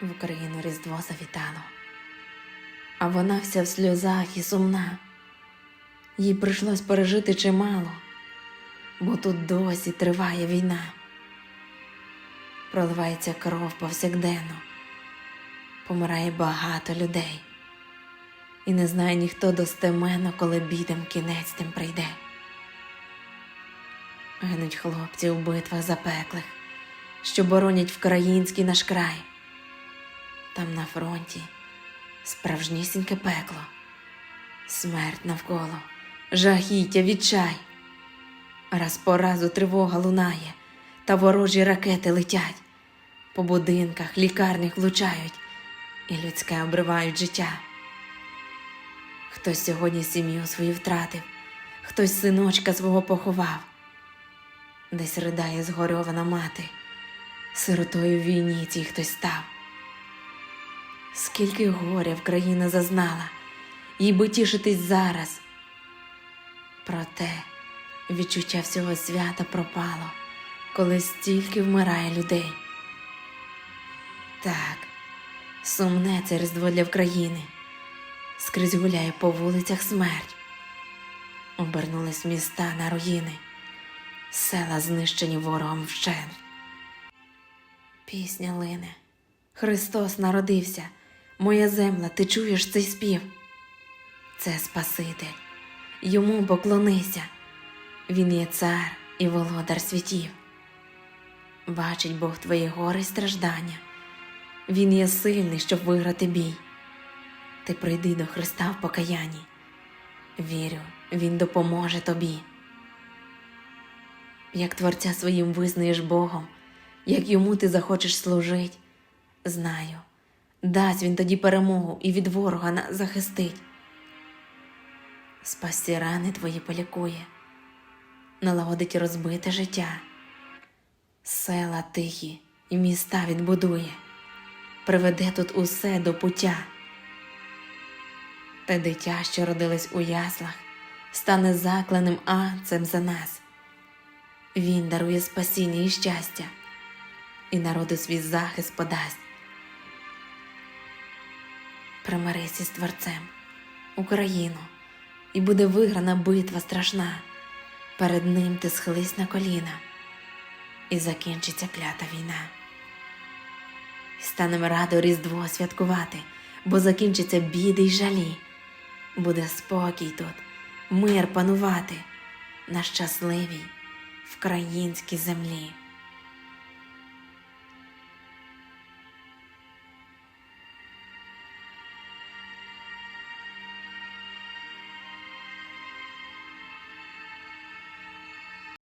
В Україну Різдво завітало, а вона вся в сльозах і сумна. Їй прийшлось пережити чимало, бо тут досі триває війна. Проливається кров повсякденно, помирає багато людей, і не знає ніхто достеменно, коли бідам кінець тим прийде. Гинуть хлопці у битвах запеклих, що боронять вкраїнський наш край. Там на фронті справжнісіньке пекло, смерть навколо, жахіття, відчай. Раз по разу тривога лунає, та ворожі ракети летять, по будинках, лікарнях влучають і людське обривають життя. Хтось сьогодні сім'ю свою втратив, хтось синочка свого поховав, десь ридає згорьована мати, сиротою в війні цій хтось став. Скільки горя країна зазнала, їй би тішитись зараз. Проте відчуття всього свята пропало, коли стільки вмирає людей. Так, сумне це різдво для України, скрізь гуляє по вулицях смерть. Обернулись міста на руїни, села знищені ворогом вщент. Пісня лине. Христос народився, моя земля, ти чуєш цей спів? Це Спаситель, йому поклонися, Він є цар і володар світів. Бачить Бог твої гори й страждання, Він є сильний, щоб виграти бій. Ти прийди до Христа в покаянні. Вірю, Він допоможе тобі. Як Творця своїм визнаєш Богом, як йому ти захочеш служить, знаю, дасть він тоді перемогу і від ворога нас захистить. Спасті рани твої полікує, налагодить розбите життя, села тихі і міста відбудує, приведе тут усе до пуття. Те дитя, що родилось у яслах, стане закланим анцем за нас. Він дарує спасіння і щастя, і народу свій захист подасть. Примирися з Творцем, Україну, і буде виграна битва страшна. Перед ним ти схились на коліна, і закінчиться клята війна. І станем радо Різдво святкувати, бо закінчаться біди й жалі. Буде спокій тут, мир панувати на щасливій вкраїнській землі.